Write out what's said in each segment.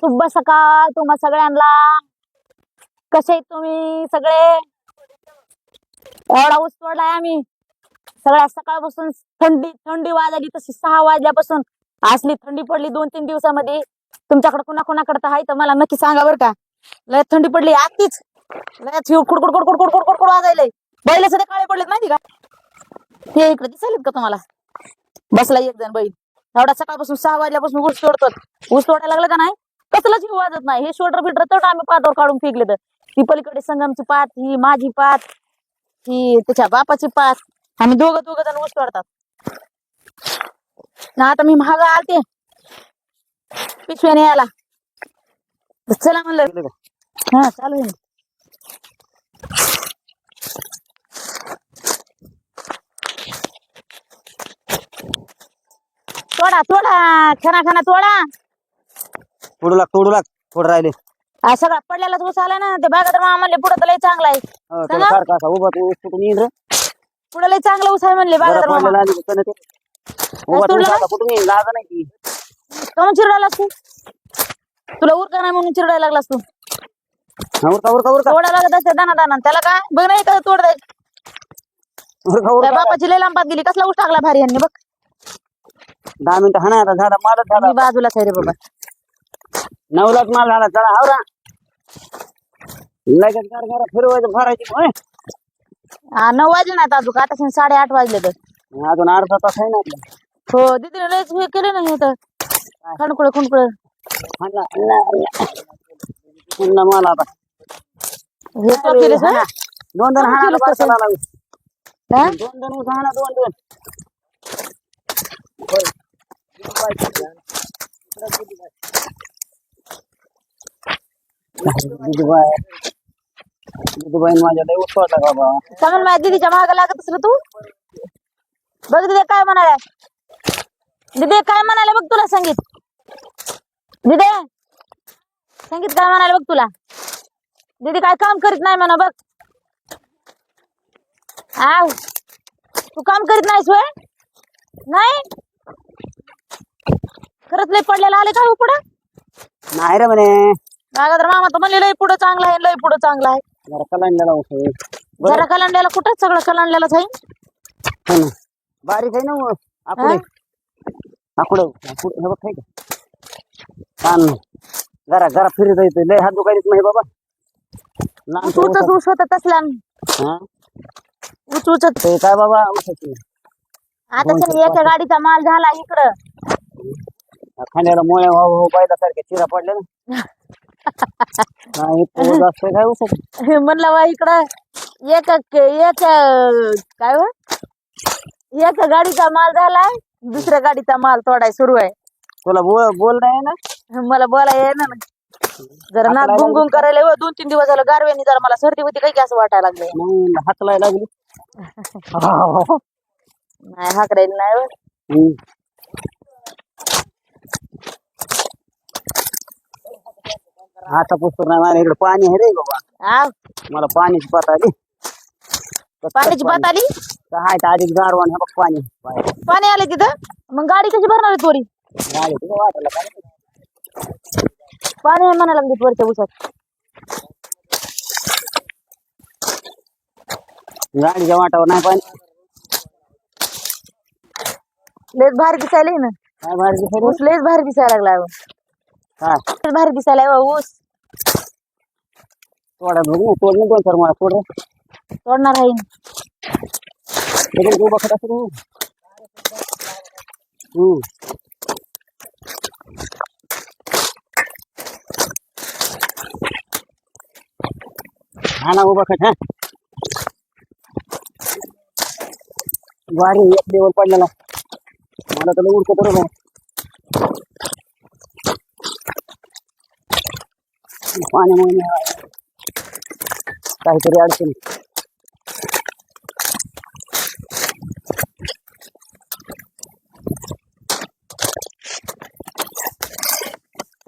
शुभ सकाळ तुम्हा सगळ्यांना कसे तुम्ही सगळे एवढा ऊस पडलाय आम्ही सगळ्या सकाळपासून थंडी थंडी वाजली तशी सहा वाजल्यापासून असली थंडी पडली दोन तीन दिवसामध्ये तुमच्याकडे कुणा कुणाकडे तर आहे तर मला नक्की सांगा बरं का लय थंडी पडली आत्तीच लय कुड वाजायले बैल सध्या काळे पडलेत माहिती का हे इकडे दिसायलेत का तुम्हाला बसला एक जण बैल एवढा सकाळपासून सहा वाजल्यापासून ऊस तोडतो ऊस तोडायला लागला का नाही कसला जीव वाजत नाही हे शोल्डर बिल्डर तेवढं आम्ही पाटावर काढून फेकले तर ही पलीकडे संगमची पात ही माझी पात ही त्याच्या बापाची पात आम्ही दोघं दोघं जण ऊस तोडतात ना आता मी महाग आलते पिशव्याने यायला चला म्हणलं हा चालू तोडा तोडा खाना खाना तोडा तोडू लाग लाग थोडं राहिले सगळा पडलेला ऊस आला ना ते बागा मामा म्हणले पुढे तर चांगला आहे लय चांगला उसाय म्हणले बागा तू तुला उरका नाही म्हणून चिरडायला लागलास तू त्याला काय बघ नाही लय गेली कसला ऊस टाकला भारी यांनी बघ दहा मिनिट हा झाडा मारत बाबा नऊ लाख माल झाला चढा आवरा लगेच कर घर फिरवायचं भरायची होय हा, नऊ वाजले ना अजून आता साडेआठ वाजले तर तो अर्धा तास आहे ना आपला. हो दीदीने लयच हे केलं ना हे तर खणकुळ खणकुळ आणला, आणला, आणला. पुन्हा माल आता हे तर केलं हा? दोन दोन हाणाला ना लागू. हा? दोन दोन ऊस हाणा दोन दोन होय. इकडं बाई, इकडं दुधबाई माझ्या सांग माझ्या दिदीच्या माग लागत असलं तू बघ दिदे काय म्हणाला दिदे काय म्हणाले बघ तुला संगीत दिदे संगीत काय म्हणाले बघ तुला दिदी काय काम करीत नाही म्हणा बघ आव तू काम करीत नाहीस वय नाही खरंच लय पडलेला आले का उपडा हो नाही रे म्हणे नागादर मामा तर म्हणले लय पुढं चांगला आहे लय पुढं चांगला आहे जरा कलांडला लावतो जरा कलांड्याला कुठंच सगळं कलांड्याला आहे हो बारीक आहे ना मग. आकुडे हे बघ काय कान नाही. जरा जरा फिरत येते लय हात दुखायच नाही बाबा तूच उचूच पोरं तसला असला हा? ते काय बाबा आता एका गाडीचा माल झाला इकडं खाण्याला मोळ्या व्हावं व्हावं पाहिल्यासारख्या चिरा पडल्या ना म्हणला वा इकडं एक एक काय व एक गाडीचा माल झालाय दुसऱ्या गाडीचा माल तोडाय सुरू आहे तुला बोल नाही ना मला बोलाय ना जरा नाक गुंगुंग करायला दोन तीन दिवस झालं गारव्यानी जरा मला सर्दी होती काही असं वाटायला लागले हाकलाय लागली नाही हाकडायला नाही आता पुस्तक नाही माझ्या इकडे पाणी आहे रे बाबा आव मला पाण्याची पात आली पाण्याची पात आली हाय तर आधीच गारवान हे बघ पाणी बाहेर. पाणी आले तिथं मग गाडी कशी भरणार आहे पोरी आली तुझ्या वाटेला काय रे? पाणी आहे म्हणायला लागली पोरीच्या उसात गाडीच्या वाटावर नाही पाणी लेस भारी दिसायला ना काय माहिती सर? ऊस लेस भारी दिसायला लागला अहो. भारी दिसायला एवढा ऊस तोडा बघू तोड दोन सर मला तोड तोडणार आहे बघत असं हम्म. हा ना उभा खट हा वारी एक देवर पडलेला मला त्याला उडकं पड़ेगा पाण्यामुळे काहीतरी अडचण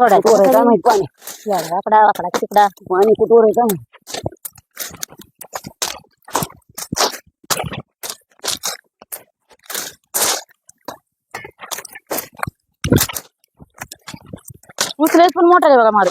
थोडा कुठं आहे का माहित पाणी एवढा वाकडा वाकडा तिकडा पाणी कुठं वर आहे का माहित उचलेच पण मोठा आहे बघा मारू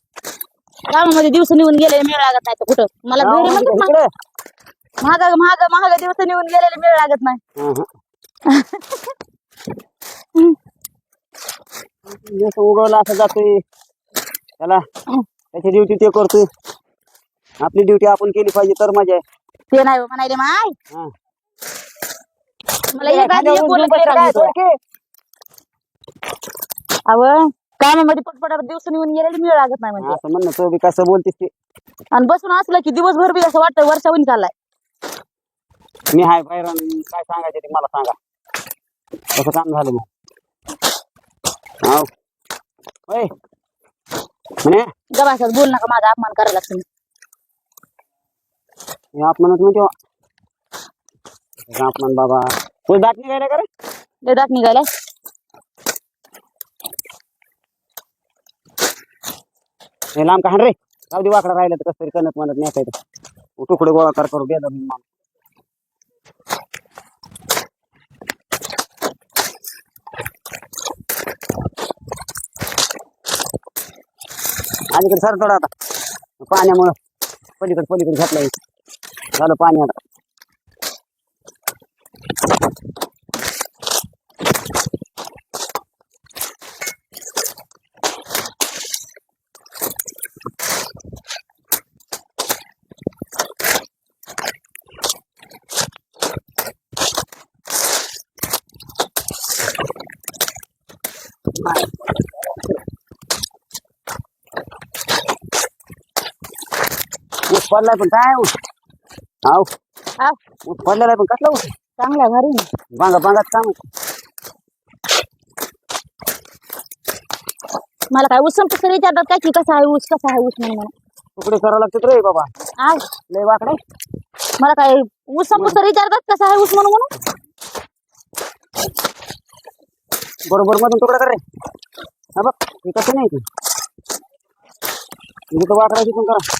गावामध्ये दिवस निघून गेलेले मेळ लागत नाही तर कुठं मला महाग महाग महाग दिवस निघून गेलेले मेळ लागत नाही जसं उगवला असं जातोय त्याला त्याची ड्युटी ते करते आपली ड्युटी आपण केली पाहिजे तर मजा ते नाही हो माय मला एक आधी बोलना मिळ लागत नाही म्हणजे असं म्हणणं तो बी कसं ते आणि बसून असलं की दिवसभर बी असं वाटतं चाललाय मी हाय बाहेर काय ते मला सांगा कसं काम झालं मग बोल नका माझा अपमान करायला तुम्ही अपमानच म्हणजे अपमान बाबा तू निघायला का हे लांब का रे जाऊ दे वाकडा राहिला तर कस तरी कणत म्हणत नेसायचं तुकडे गोळा कर करू गेला मी माणूस अलीकडे सर थोडा आता पाण्यामुळं पलीकडे पलीकडे घातलं झालं पाणी आता ऊस पडलाय पण काय ऊस हो? हाव हाव. पण कसला ऊस चांगला भारी ना. बांगा बांगा मला काय ऊस संपत विचारतात काय की कसा आहे ऊस कसा आहे ऊस म्हणून मला तुकडे करावं लागतात रे बाबा आव लय वाकडे मला काय ऊस संपत तर विचारतात कसा आहे ऊस म्हणून म्हणून बरोबर मधून तुकडा कर रे हा बघ हे कसं नाही ते इथं वाकडायची पण करा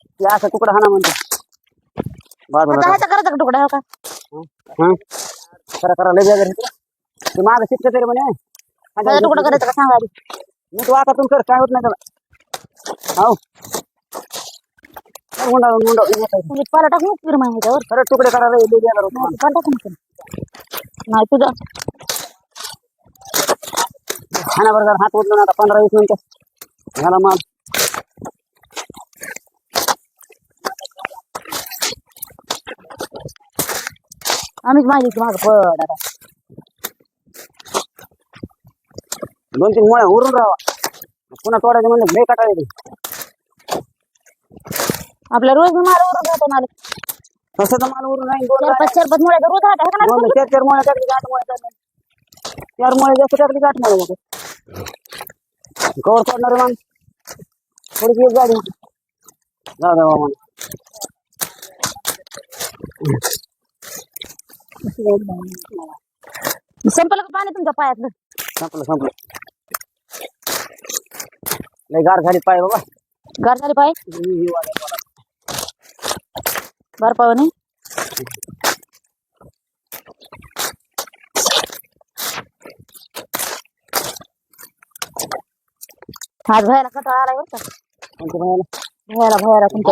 ते असं तुकडा हाना म्हणतो करायचा हो का करा करा लय माझं म्हणे तुकडा करायचा का सांगा मी तू आता तुमचं काय होत नाही तुकडे करा रे खाना बरोबर हात आता पंधरा वीस मिनिटं झाला माल आम्हीच माहिती माग पड आता दोन तीन मुळ्या उरून राहा पुन्हा तोडायचं म्हणजे लय कटाळी आपला रोज माल उरून राहतो माल तसं तर माल उरून चार जास्त टाकली मग कवर पडणार मग गाडी जा संपलं का पाणी तुमच्या पायातलं संपलं संपलं लय गार झाली पाय बाबा गार झाले पाय गार पाव आज बरं का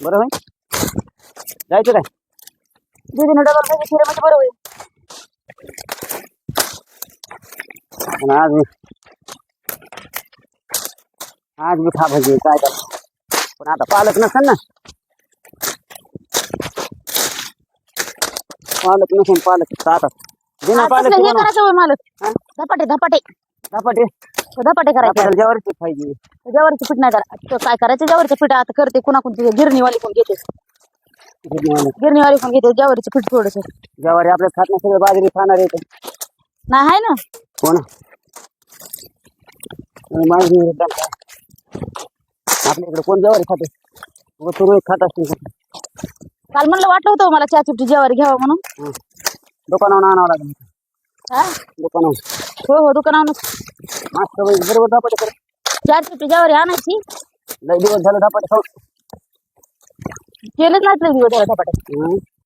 बरं होईल जायचं काय दीदीनं डबल पाहिजे खिरे म्हणजे बरं होईल पण आज मी आज मी खा भाजी काय कर पण आता पालक नसेल ना पालक नसेल पालक खातात बिना पालक हे करायचं मालक धपाटे धपाटे धपाटे धपाटे करायचे आपल्याला ज्यावरची करा तो काय करायचं पीठ आता करते कोणाकोणती गिरणीवाली पण घेते गिरणीवाली घेते पीठ थोडस आपल्या खात नाही सगळं बाजरी खाणार नाही आहे ना हो आपल्याकडे कोण खाते उगाच तो खात काल म्हणलं वाटलं होतं मला चहा चुपटी घ्यावा म्हणून दुकानावर आणावं लागेल दुकानावर हो हो दुकानावर बरोबर धापाटे कर जाते तुझ्यावर आणायची लय दिवस झालं धापाटे खाऊ केलंच नाही दिवस झालं धापाटे